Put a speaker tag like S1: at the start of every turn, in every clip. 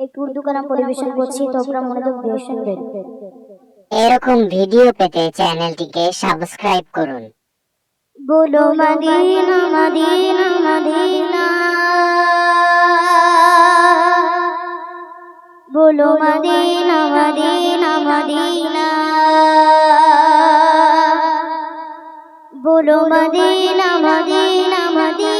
S1: একটু উর্দু কালাম পরিবেশন করছি তোমরা মনোযোগ দিয়ে শুনবেন।
S2: এরকম ভিডিও পেতে চ্যানেলটিকে সাবস্ক্রাইব করুন।
S1: বলো মদিনা মদিনা মদিনা। বলো মদিনা মদিনা মদিনা। বলো Medina Medina Medina.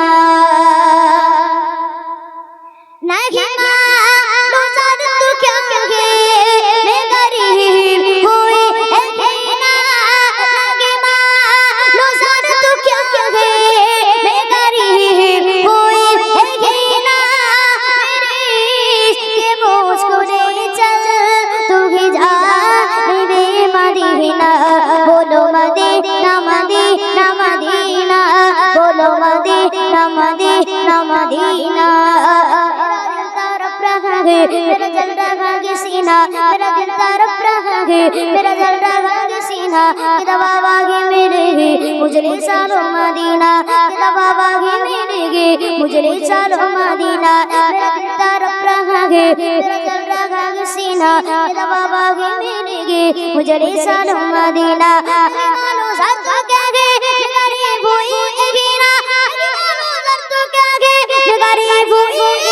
S1: मेरा दिल रहा है सीना, मेरा दिल तरफ़ रहा है। मेरा दिल रहा है सीना तेरा बाबा है मेरे है। मुझे ले मदीना तेरा बाबा है मेरे है। मुझे ले मदीना, मेरा दिल तरफ़ रहा है। मेरा दिल रहा है सीना तेरा बाबा है मेरे है। मुझे ले मदीना मानो सर है। गरीब हुई सर है। गरीब हुई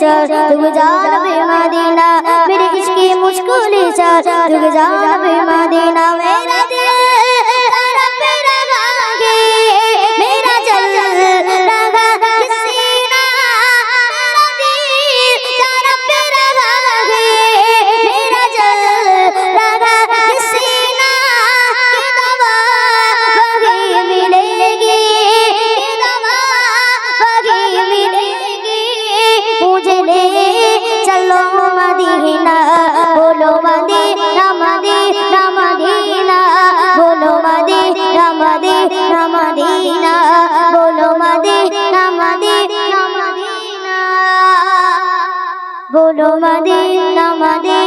S1: চার তুমি যাবে মদিনা। মেরে ইশকে মুশকুলে চার তুমি যাবে মদিনা। হলো মাদিনা মাদিনা।